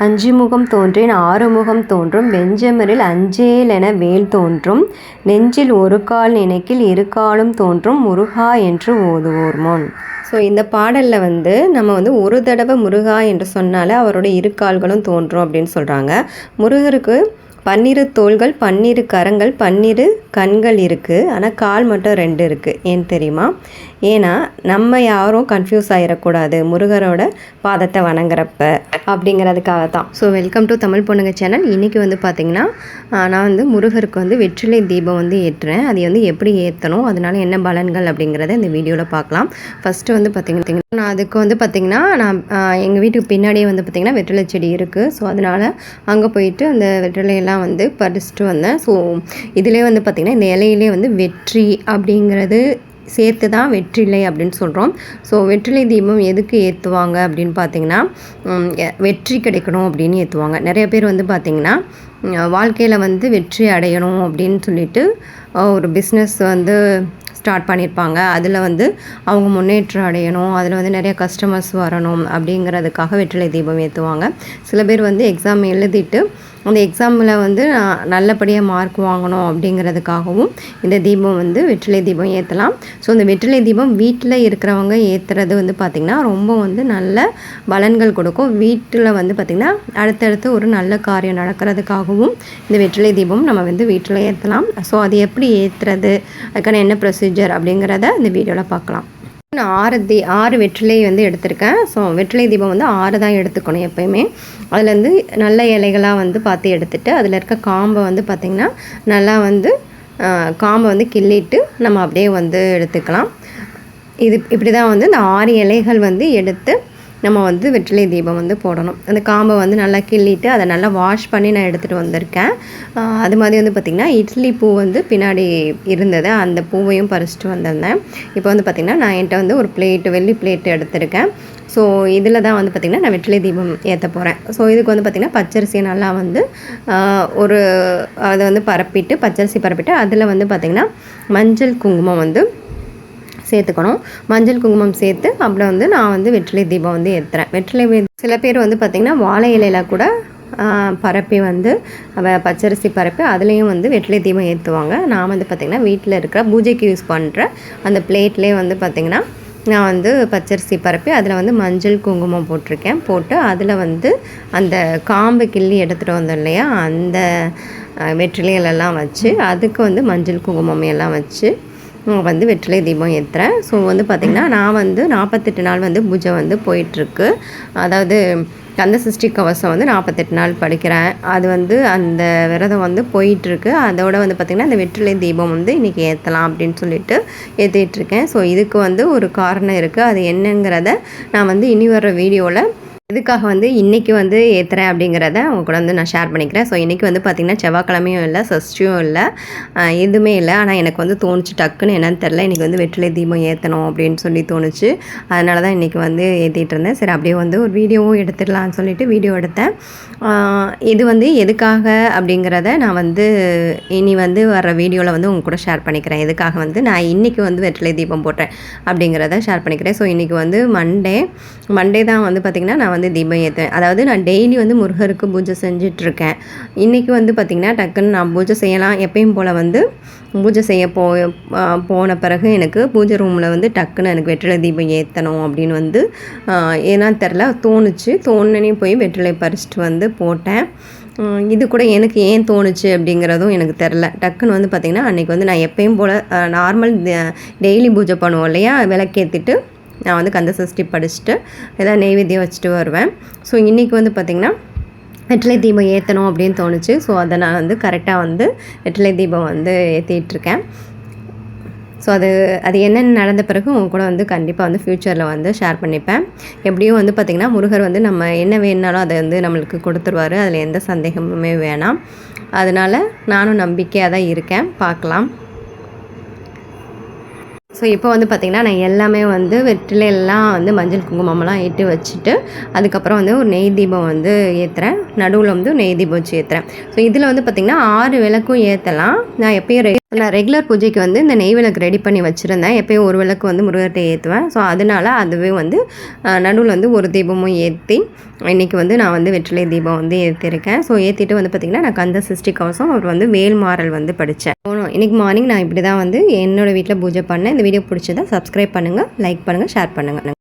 அஞ்சு முகம் தோன்றேன் ஆறு முகம் தோன்றும் வெஞ்சமரில் என வேல் தோன்றும் நெஞ்சில் ஒரு கால் நினைக்கில் இரு காலும் தோன்றும் முருகா என்று ஓதுவோர் முன். ஸோ இந்த பாடலில் வந்து நம்ம வந்து ஒரு தடவை முருகா என்று சொன்னாலே அவரோட இரு கால்களும் தோன்றும் அப்படின்னு சொல்கிறாங்க முருகருக்கு பன்னிரு தோள்கள் பன்னிரு கரங்கள் பன்னிரு கண்கள் இருக்குது ஆனால் கால் மட்டும் ரெண்டு இருக்குது ஏன் தெரியுமா? ஏன்னா நம்ம யாரும் கன்ஃபியூஸ் ஆகிடக்கூடாது முருகரோட பாதத்தை வணங்குறப்ப அப்படிங்கிறதுக்காக தான் ஸோ வெல்கம் டு தமிழ் பொண்ணுங்க சேனல் இன்றைக்கி வந்து பார்த்திங்கன்னா நான் வந்து முருகருக்கு வந்து வெற்றிலை தீபம் வந்து ஏற்றுறேன். அது வந்து எப்படி ஏற்றணும் அதனால என்ன பலன்கள் அப்படிங்கிறத இந்த வீடியோவில் பார்க்கலாம் ஃபஸ்ட்டு வந்து பார்த்திங்கன்னா நான் அதுக்கு வந்து பார்த்திங்கன்னா நான் எங்கள் வீட்டுக்கு பின்னாடியே வந்து பார்த்திங்கன்னா வெற்றிலை செடி இருக்குது ஸோ அதனால் அங்கே போயிட்டு அந்த வெற்றிலையெல்லாம் வந்து பறிச்சுட்டு வந்தேன். ஸோ இதிலே வந்து பார்த்திங்கன்னா இந்த இலையிலே வந்து வெற்றி அப்படிங்கிறது சேர்த்து தான் வெற்றிலை அப்படின்னு சொல்கிறோம் ஸோ வெற்றிலை தீபம் எதுக்கு ஏற்றுவாங்க அப்படின்னு பார்த்தீங்கன்னா வெற்றி கிடைக்கணும் அப்படின்னு ஏற்றுவாங்க நிறைய பேர் வந்து பார்த்திங்கன்னா வாழ்க்கையில் வந்து வெற்றி அடையணும் அப்படின்னு சொல்லிட்டு ஒரு பிஸ்னஸ் வந்து ஸ்டார்ட் பண்ணியிருப்பாங்க அதில் வந்து அவங்க முன்னேற்றம் அடையணும். அதில் வந்து நிறைய கஸ்டமர்ஸ் வரணும் அப்படிங்கிறதுக்காக வெற்றிலை தீபம் ஏற்றுவாங்க சில பேர் வந்து எக்ஸாம் எழுதிட்டு அந்த எக்ஸாமில் வந்து நல்லபடியாக மார்க் வாங்கணும் அப்படிங்கிறதுக்காகவும் இந்த தீபம் வந்து வெற்றிலை தீபம் ஏற்றலாம் ஸோ இந்த வெற்றிலை தீபம் வீட்டில் இருக்கிறவங்க ஏற்றுறது வந்து பார்த்திங்கன்னா ரொம்ப வந்து நல்ல பலன்கள் கொடுக்கும். வீட்டில் வந்து பார்த்திங்கன்னா அடுத்தடுத்து ஒரு நல்ல காரியம் நடக்கிறதுக்காகவும் இந்த வெற்றிலை தீபம் நம்ம வந்து வீட்டில் ஏற்றலாம் ஸோ அது எப்படி ஏற்றுறது அதுக்கான என்ன ப்ரொசீஜர் அப்படிங்கிறத இந்த வீடியோவில் பார்க்கலாம். நான் ஆறு தீ ஆறு வெற்றிலை வந்து எடுத்திருக்கேன். ஸோ வெற்றிலை தீபம் வந்து ஆறு தான் எடுத்துக்கணும் எப்பயுமே. அதுலேருந்து நல்ல இலைகளாக வந்து பார்த்து எடுத்துட்டு அதில் இருக்க காம்பை வந்து பார்த்திங்கன்னா நல்லா வந்து காம்பை வந்து கிள்ளிட்டு நம்ம அப்படியே வந்து எடுத்துக்கலாம். இது இப்படி தான் வந்து இந்த ஆறு இலைகள் வந்து எடுத்து நம்ம வந்து வெற்றிலை தீபம் வந்து போடணும். அந்த காம்பை வந்து நல்லா கிள்ளிட்டு அதை நல்லா வாஷ் பண்ணி நான் எடுத்துகிட்டு வந்திருக்கேன். அது மாதிரி வந்து பார்த்திங்கன்னா இட்லி பூ வந்து பின்னாடி இருந்தது. அந்த பூவையும் பறிச்சிட்டு வந்திருந்தேன். இப்போ வந்து பார்த்திங்கன்னா நான் என்கிட்ட வந்து ஒரு பிளேட்டு வெள்ளி பிளேட்டு எடுத்திருக்கேன். ஸோ இதில் தான் வந்து பார்த்திங்கன்னா நான் வெற்றிலை தீபம் ஏற்ற போகிறேன் ஸோ இதுக்கு வந்து பார்த்திங்கன்னா பச்சரிசியை நல்லா வந்து ஒரு அதை வந்து பரப்பிட்டு பச்சரிசி பரப்பிட்டு அதில் வந்து பார்த்திங்கன்னா மஞ்சள் குங்குமம் வந்து சேர்த்துக்கணும். மஞ்சள் குங்குமம் சேர்த்து அப்புறம் வந்து நான் வந்து வெற்றிலை தீபம் வந்து ஏற்றுறேன் வெற்றிலை சில பேர் வந்து பார்த்திங்கன்னா வாழை இலையில கூட பரப்பி வந்து பச்சரிசி பரப்பி அதுலேயும் வந்து வெற்றிலை தீபம் ஏற்றுவாங்க நான் வந்து பார்த்திங்கன்னா வீட்டில் இருக்கிற பூஜைக்கு யூஸ் பண்ணுற அந்த பிளேட்லேயே வந்து பார்த்திங்கன்னா நான் வந்து பச்சரிசி பரப்பி அதில் வந்து மஞ்சள் குங்குமம் போட்டிருக்கேன். போட்டு அதில் வந்து அந்த காம்பு கிள்ளி எடுத்துகிட்டு வந்தோம் இல்லையா அந்த வெற்றிலைகளெல்லாம் வச்சு அதுக்கு வந்து மஞ்சள் குங்குமம் எல்லாம் வச்சு வந்து வெற்றிலை தீபம் ஏற்றுறேன் ஸோ வந்து பார்த்திங்கன்னா நான் வந்து நாற்பத்தெட்டு நாள் வந்து பூஜை வந்து போயிட்டுருக்கு. அதாவது கந்த சஷ்டி கவசம் வந்து நாற்பத்தெட்டு நாள் படிக்கிறேன். அது வந்து அந்த விரதம் வந்து போயிட்டுருக்கு. அதோட வந்து பார்த்திங்கன்னா அந்த வெற்றிலை தீபம் வந்து இன்றைக்கி ஏற்றலாம் அப்படின்னு சொல்லிட்டு ஏற்றிட்டுருக்கேன் ஸோ இதுக்கு வந்து ஒரு காரணம் இருக்குது அது என்னங்கிறத நான் வந்து இனி வர்ற வீடியோவில் எதுக்காக வந்து இன்றைக்கி வந்து ஏற்றுறேன் அப்படிங்கிறத உங்க கூட வந்து நான் ஷேர் பண்ணிக்கிறேன். ஸோ இன்றைக்கி வந்து பார்த்திங்கன்னா செவ்வாய்க்கிழமையும் இல்லை சஷ்டியும் இல்லை எதுவுமே இல்லை. ஆனால் எனக்கு வந்து தோணுச்சு டக்குன்னு என்னன்னு தெரில இன்றைக்கி வந்து வெற்றிலை தீபம் ஏற்றணும் அப்படின்னு சொல்லி தோணுச்சு. அதனால தான் இன்றைக்கி வந்து ஏற்றிட்டு இருந்தேன். சரி அப்படியே வந்து ஒரு வீடியோவும் எடுத்துடலாம்னு சொல்லிட்டு வீடியோ எடுத்தேன். இது வந்து எதுக்காக அப்படிங்கிறத நான் வந்து இனி வந்து வர வீடியோவில் வந்து உங்க கூட ஷேர் பண்ணிக்கிறேன். எதுக்காக வந்து நான் இன்றைக்கி வந்து வெற்றிலை தீபம் போட்டேன் அப்படிங்கிறத ஷேர் பண்ணிக்கிறேன். ஸோ இன்றைக்கி வந்து மண்டே மண்டே தான் வந்து பார்த்திங்கன்னா நான் வந்து தீபம் ஏற்றுவேன் அதாவது நான் டெய்லி வந்து முருகருக்கு பூஜை செஞ்சிட்ருக்கேன். இன்றைக்கி வந்து பார்த்திங்கன்னா டக்குன்னு நான் பூஜை செய்யலாம். எப்பயும் போல் வந்து பூஜை செய்ய போ போன பிறகு எனக்கு பூஜை ரூமில் வந்து டக்குன்னு எனக்கு வெற்றிலை தீபம் ஏற்றணும் அப்படின்னு வந்து ஏன்னா தெரில தோணுச்சு. தோணுனே போய் வெற்றிலை பறிச்சிட்டு வந்து போட்டேன். இது கூட எனக்கு ஏன் தோணுச்சு அப்படிங்கிறதும் எனக்கு தெரில டக்குன்னு வந்து பார்த்திங்கன்னா அன்றைக்கி வந்து நான் எப்பயும் போல் நார்மல் டெய்லி பூஜை பண்ணுவோம் இல்லையா? விளக்கேற்றிட்டு நான் வந்து கந்த சஷ்டி படிச்சுட்டு ஏதாவது நெய்வேத்தியம் வச்சுட்டு வருவேன். ஸோ இன்றைக்கி வந்து பார்த்திங்கன்னா வெற்றிலை தீபம் ஏற்றணும் அப்படின்னு தோணுச்சு. ஸோ அதை நான் வந்து கரெக்டாக வந்து வெற்றிலை தீபம் வந்து ஏற்றிட்டுருக்கேன் ஸோ அது அது என்னென்ன நடந்த பிறகு உங்க கூட வந்து கண்டிப்பாக வந்து ஃப்யூச்சரில் வந்து ஷேர் பண்ணிப்பேன். எப்படியும் வந்து பார்த்திங்கன்னா முருகர் வந்து நம்ம என்ன வேணுனாலும் அதை வந்து நம்மளுக்கு கொடுத்துருவாரு. அதில் எந்த சந்தேகமுமே வேணாம். அதனால் நானும் நம்பிக்கையாக தான் இருக்கேன். பார்க்கலாம். ஸோ இப்போ வந்து பார்த்திங்கன்னா நான் எல்லாமே வந்து வெற்றிலையெல்லாம் வந்து மஞ்சள் குங்குமம்லாம் ஏற்றி வச்சுட்டு அதுக்கப்புறம் வந்து ஒரு நெய் தீபம் வந்து ஏற்றுறேன் நடுவில் வந்து நெய் தீபம் வச்சு ஏற்றுறேன் ஸோ இதில் வந்து பார்த்திங்கன்னா ஆறு விளக்கும் ஏற்றலாம் நான் எப்பயும் ரெ- நான் ரெகுலர் பூஜைக்கு வந்து இந்த நெய் விளக்கு ரெடி பண்ணி வச்சுருந்தேன். எப்பயும் ஒரு விளக்கு வந்து முருகர்கிட்ட ஏற்றுவேன் ஸோ அதனால அதுவே வந்து நடுவில் வந்து ஒரு தீபமும் ஏற்றி இன்றைக்கி வந்து நான் வந்து வெற்றிலை தீபம் வந்து ஏற்றிருக்கேன் ஸோ ஏற்றிட்டு வந்து பார்த்திங்கன்னா நான் கந்த சிருஷ்டி கவசம் அவர் வந்து வேல்மாறல் வந்து படித்தேன் இன்றைக்கி மார்னிங் நான் இப்படி தான் வந்து என்னோடய வீட்டில் பூஜை பண்ணேன். இந்த வீடியோ பிடிச்சதா சப்ஸ்கிரைப் பண்ணுங்கள் லைக் பண்ணுங்கள் ஷேர் பண்ணுங்கள்